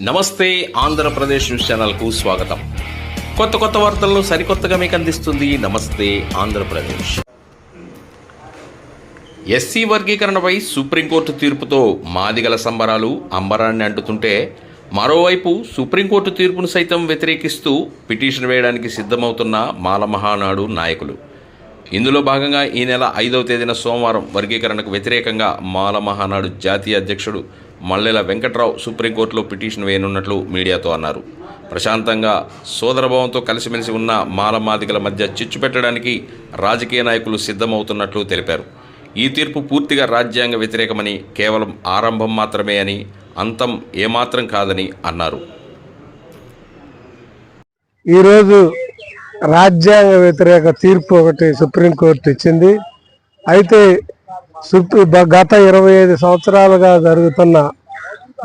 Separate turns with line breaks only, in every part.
నమస్తే ఆంధ్రప్రదేశ్ న్యూస్ ఛానల్కు స్వాగతం. కొత్త కొత్త వార్తలను సరికొత్తగా మీకు అందిస్తుంది నమస్తే ఆంధ్రప్రదేశ్. ఎస్సీ వర్గీకరణపై సుప్రీంకోర్టు తీర్పుతో మాదిగల సంబరాలు అంబరాన్ని అంటుతుంటే మరోవైపు సుప్రీంకోర్టు తీర్పును సైతం వ్యతిరేకిస్తూ పిటిషన్ వేయడానికి సిద్ధమవుతున్న మాలమహానాడు నాయకులు. ఇందులో భాగంగా ఈ నెల ఐదవ తేదీన సోమవారం వర్గీకరణకు వ్యతిరేకంగా మాల మహానాడు జాతీయ అధ్యక్షుడు మల్లెల వెంకట్రావు సుప్రీంకోర్టులో పిటిషన్ వేయనున్నట్లు మీడియాతో అన్నారు. ప్రశాంతంగా సోదరభావంతో కలిసిమెలిసి ఉన్న మాల మధ్య చిచ్చు పెట్టడానికి రాజకీయ నాయకులు సిద్ధమవుతున్నట్లు తెలిపారు. ఈ తీర్పు పూర్తిగా రాజ్యాంగ వ్యతిరేకమని కేవలం ఆరంభం మాత్రమే అని అంతం ఏమాత్రం కాదని అన్నారు.
ఈరోజు రాజ్యాంగ వ్యతిరేక తీర్పు ఒకటి సుప్రీంకోర్టు ఇచ్చింది. అయితే సుప్రీ బ- గత ఇరవై ఐదు సంవత్సరాలుగా జరుగుతున్న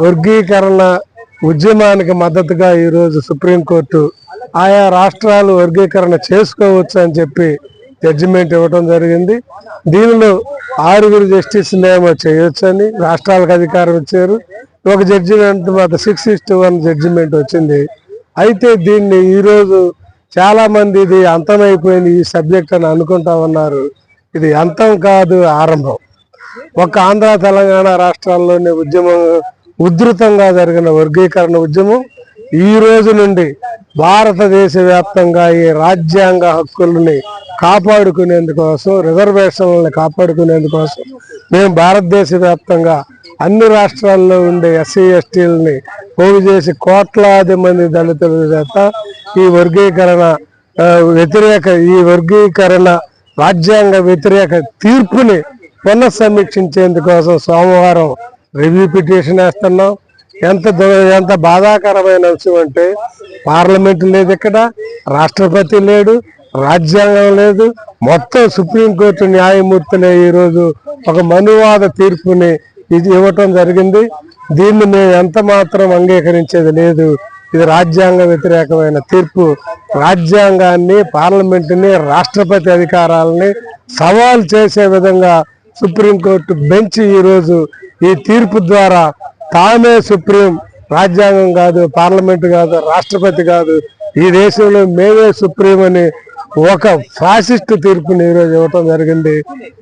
వర్గీకరణ ఉద్యమానికి మద్దతుగా ఈరోజు సుప్రీంకోర్టు ఆయా రాష్ట్రాలు వర్గీకరణ చేసుకోవచ్చు అని చెప్పి జడ్జిమెంట్ ఇవ్వడం జరిగింది. దీనిలో ఆరుగురు జస్టిస్ ఏమో చేయొచ్చని రాష్ట్రాలకు అధికారం ఇచ్చారు. ఒక జడ్జిమెంట్ మాత్రం సిక్స్ ఇస్ట్ వన్ జడ్జిమెంట్ వచ్చింది. అయితే దీన్ని ఈరోజు చాలామంది ఇది అంతమైపోయింది ఈ సబ్జెక్ట్ అని అనుకుంటా ఉన్నారు. ఇది అంతం కాదు ఆరంభం. ఒక ఆంధ్ర తెలంగాణ రాష్ట్రాల్లోని ఉద్యమం ఉధృతంగా జరిగిన వర్గీకరణ ఉద్యమం ఈ రోజు నుండి భారతదేశ వ్యాప్తంగా ఈ రాజ్యాంగ హక్కులని కాపాడుకునేందుకోసం రిజర్వేషన్లను కాపాడుకునేందుకోసం మేము భారతదేశ వ్యాప్తంగా అన్ని రాష్ట్రాల్లో ఉండే ఎస్సీ ఎస్టీలని పోగు చేసి కోట్లాది మంది దళితుల చేత ఈ వర్గీకరణ వ్యతిరేక ఈ వర్గీకరణ రాజ్యాంగ వ్యతిరేక తీర్పుని పునఃసమీక్షించేందుకోసం సోమవారం రివ్యూ పిటిషన్ వేస్తున్నాం. ఎంత ఎంత బాధాకరమైన అంశం అంటే పార్లమెంట్ లేదు ఇక్కడ రాష్ట్రపతి లేడు రాజ్యాంగం లేదు. మొత్తం సుప్రీంకోర్టు న్యాయమూర్తులే ఈరోజు ఒక మనువాద తీర్పుని ఇది ఇవ్వటం జరిగింది. దీన్ని మేము ఎంత మాత్రం అంగీకరించేది లేదు. ఇది రాజ్యాంగ వ్యతిరేకమైన తీర్పు. రాజ్యాంగాన్ని పార్లమెంటుని రాష్ట్రపతి అధికారాలని సవాల్ చేసే విధంగా సుప్రీంకోర్టు బెంచ్ ఈరోజు ఈ తీర్పు ద్వారా తామే సుప్రీం రాజ్యాంగం కాదు పార్లమెంట్ కాదు రాష్ట్రపతి కాదు ఈ దేశంలో మేమే సుప్రీం అని ఒక ఫాసిస్ట్ తీర్పుని ఈరోజు ఇవ్వటం జరిగింది.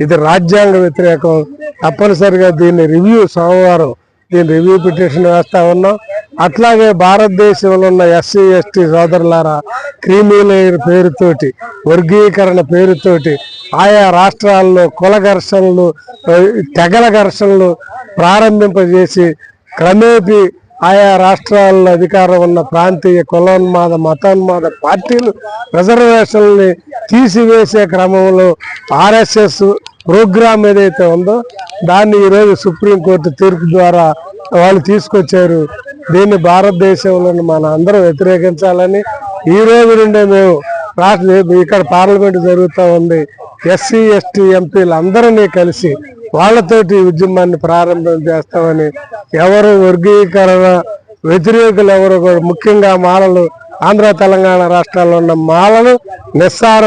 ఇది రాజ్యాంగ వ్యతిరేకం. తప్పనిసరిగా దీన్ని రివ్యూ సోమవారం దీని రివ్యూ పిటిషన్ వేస్తా ఉన్నాం. అట్లాగే భారతదేశంలో ఉన్న ఎస్సీ ఎస్టీ సోదరులారా క్రీమీలేయర్ పేరుతోటి వర్గీకరణ పేరుతోటి ఆయా రాష్ట్రాల్లో కుల ఘర్షణలు తెగల ఘర్షణలు ప్రారంభింపజేసి క్రమేపీ ఆయా రాష్ట్రాల్లో అధికారం ఉన్న ప్రాంతీయ కులోన్మాద మతోన్మాద పార్టీలు రిజర్వేషన్ని తీసివేసే క్రమంలో ఆర్ఎస్ఎస్ ప్రోగ్రామ్ ఏదైతే ఉందో దాన్ని ఈరోజు సుప్రీంకోర్టు తీర్పు ద్వారా వాళ్ళు తీసుకొచ్చారు. దీన్ని భారతదేశంలో మన అందరం వ్యతిరేకించాలని ఈ రోజు నుండే మేము రాష్ట్ర ఇక్కడ పార్లమెంట్ జరుగుతూ ఉంది. ఎస్సీ ఎస్టీ ఎంపీలు అందరినీ కలిసి వాళ్ళతోటి ఉద్యమాన్ని ప్రారంభం చేస్తామని ఎవరు వర్గీకరణ వ్యతిరేకులు ఎవరు కూడా ముఖ్యంగా మాలలు ఆంధ్ర తెలంగాణ రాష్ట్రాల్లో ఉన్న మాలలు నిస్సార